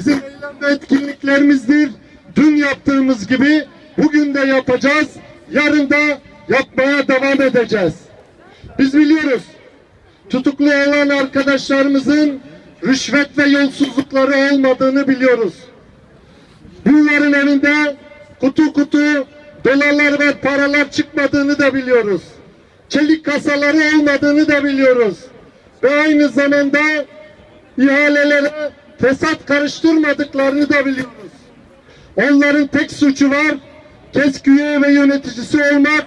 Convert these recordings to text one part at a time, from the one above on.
Bizim eylem ve etkinliklerimizdir. Dün yaptığımız gibi bugün de yapacağız. Yarın da yapmaya devam edeceğiz. Biz biliyoruz. Tutuklu olan arkadaşlarımızın rüşvet ve yolsuzlukları olmadığını biliyoruz. Bunların elinde kutu kutu dolarlar ve paralar çıkmadığını da biliyoruz. Çelik kasaları olmadığını da biliyoruz. Ve aynı zamanda ihalelere fesat karıştırmadıklarını da biliyoruz. Onların tek suçu var, KESK üye ve yöneticisi olmak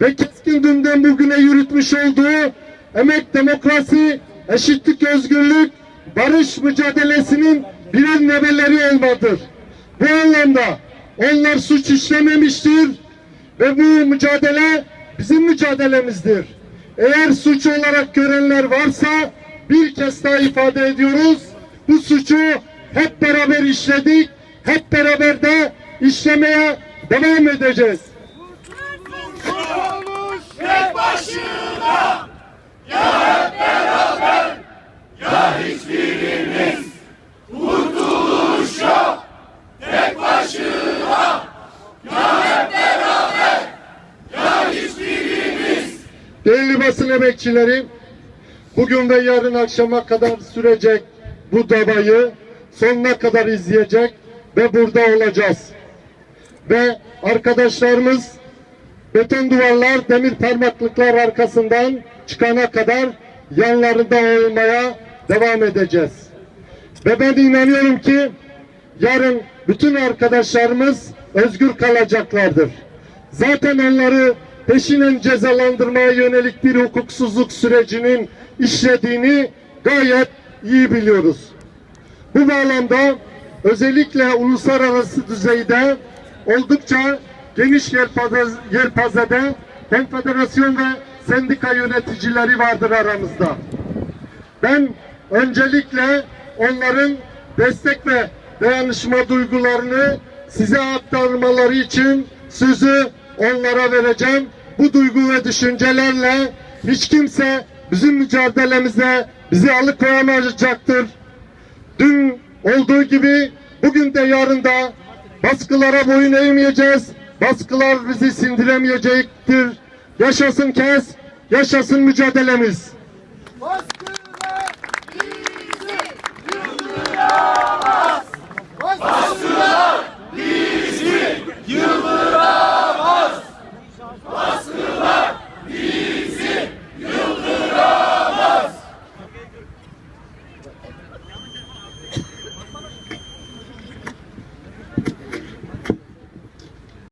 ve KESK'in dünden bugüne yürütmüş olduğu emek, demokrasi, eşitlik, özgürlük, barış mücadelesinin birer nebeleri olmadır. Bu anlamda onlar suç işlememiştir ve bu mücadele bizim mücadelemizdir. Eğer suç olarak görenler varsa bir kez daha ifade ediyoruz. Bu suçu hep beraber işledik, hep beraber de işlemeye devam edeceğiz. Tek başına ya hep beraber ya hiçbirimiz kurtuluşa tek başına ya hep beraber ya hiçbirimiz Değerli basın emekçileri, bugün ve yarın akşama kadar sürecek bu davayı sonuna kadar izleyecek ve burada olacağız. Ve arkadaşlarımız beton duvarlar, demir parmaklıklar arkasından çıkana kadar yanlarında olmaya devam edeceğiz. Ve ben inanıyorum ki yarın bütün arkadaşlarımız özgür kalacaklardır. Zaten onları peşinen cezalandırmaya yönelik bir hukuksuzluk sürecinin işlediğini gayet iyi biliyoruz. Bu bağlamda özellikle uluslararası düzeyde oldukça geniş yelpaze- yelpazede konfederasyon ve sendika yöneticileri vardır aramızda. Ben öncelikle onların destek ve dayanışma duygularını size aktarmaları için sözü onlara vereceğim. Bu duygu ve düşüncelerle hiç kimse bizim mücadelemize bizi alıkoyamayacaktır. Dün olduğu gibi bugün de yarın da baskılara boyun eğmeyeceğiz. Baskılar bizi sindiremeyecektir. Yaşasın kes, yaşasın mücadelemiz.